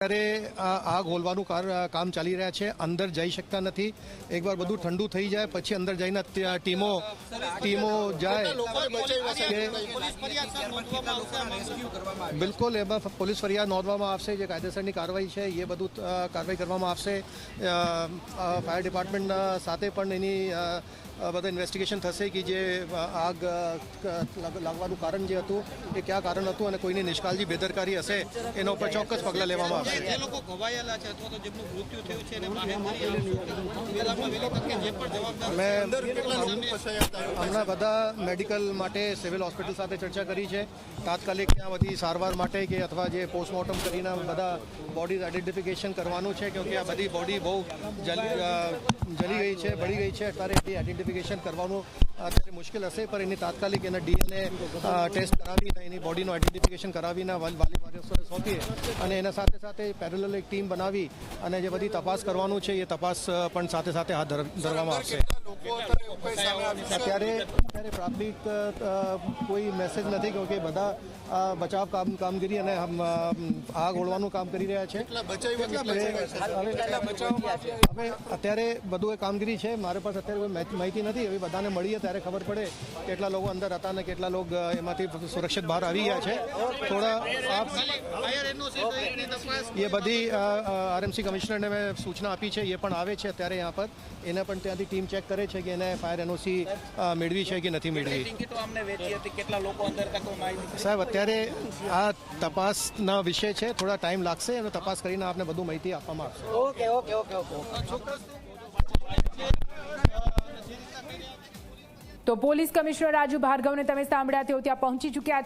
અત્યારે આગ હોલવાનું કામ ચાલી રહ્યા છે. અંદર જઈ શકતા નથી. એકવાર બધું ઠંડુ થઈ જાય, પછી અંદર જઈને ટીમો ટીમો જાય બિલકુલ એમાં પોલીસ ફરિયાદ નોંધવામાં આવશે, જે કાયદેસરની કાર્યવાહી છે, એ બધું કાર્યવાહી કરવામાં આવશે. ફાયર ડિપાર્ટમેન્ટ સાથે પણ એની બધા ઇન્વેસ્ટિગેશન થશે કે જે આગ લાગ- લાગવાનું કારણ જે હતું, એ કયા કારણ હતું અને કોઈની નિષ્કાળજી, બેદરકારી હશે, એના ઉપર ચોક્કસ પગલાં લેવામાં આવશે. જે લોકો ઘવાયેલા છે અથવા તો જેમનું મૃત્યુ થયું છે એને બાહેંધરી આવશે. વહેલામાં વહેલી તકે જે પણ જવાબદાર અમે હમણાં બધા મેડિકલ માટે સિવિલ હોસ્પિટલ સાથે ચર્ચા કરી છે તાત્કાલિક ત્યાં બધી સારવાર માટે કે અથવા જે પોસ્ટમોર્ટમ કરીને બધા બોડી આઈડેન્ટિફિકેશન કરવાનું છે કેમકે આ બધી બોડી બહુ જલી ગઈ છે બળી ગઈ છે અત્યારે એની આઈડેન્ટિફિકેશન કરવાનું અત્યારે મુશ્કેલ હશે પણ એની તાત્કાલિક એના ડીએનએ ટેસ્ટ કરાવીને એની બોડીનું આઈડેન્ટિફિકેશન કરાવીને વાલ- વાલી સોંપીએ અને એના સાથે સાથે પેરેલલ એક ટીમ બનાવી અને જે બધી તપાસ કરવાનું છે એ તપાસ પણ સાથે સાથે હાથ ધરવામાં આવશે. અત્યારે અત્યારે પ્રાથમિક કોઈ મેસેજ નથી કેમ કે બધા બચાવ કામ કામગીરી અને આગ ઓળવાનું કામ કરી રહ્યા છે. હવે અત્યારે બધું એ કામગીરી છે મારી પાસે અત્યારે કોઈ માહિતી- માહિતી નથી. એવી બધાને મળીએ ત્યારે ખબર પડે કેટલા લોકો અંદર હતા અને કેટલા લોકો એમાંથી સુરક્ષિત બહાર આવી ગયા છે. થોડા આપ એ બધી આરએમસી કમિશનરને મેં સૂચના આપી છે એ પણ આવે છે અત્યારે यहाँ પર. એને પણ ત્યાંથી ટીમ ચેક કરે છે કે એને ફાયર એનઓસી મેળવી છે કે નથી મેળવી. ટિકિટો અમને વેચી હતી કેટલા લોકો અંદર હતા કોઈ માહિતી સાહેબ અત્યારે આ તપાસના વિષય છે થોડા ટાઈમ લાગશે અને તપાસ કરીને આપને બધું માહિતી આપવામાં આવશે. તો પોલીસ કમિશનર રાજુ ભાર્ગવને તમે સાંભળ્યા તેઓ ત્યાં પહોંચી ચૂક્યા છે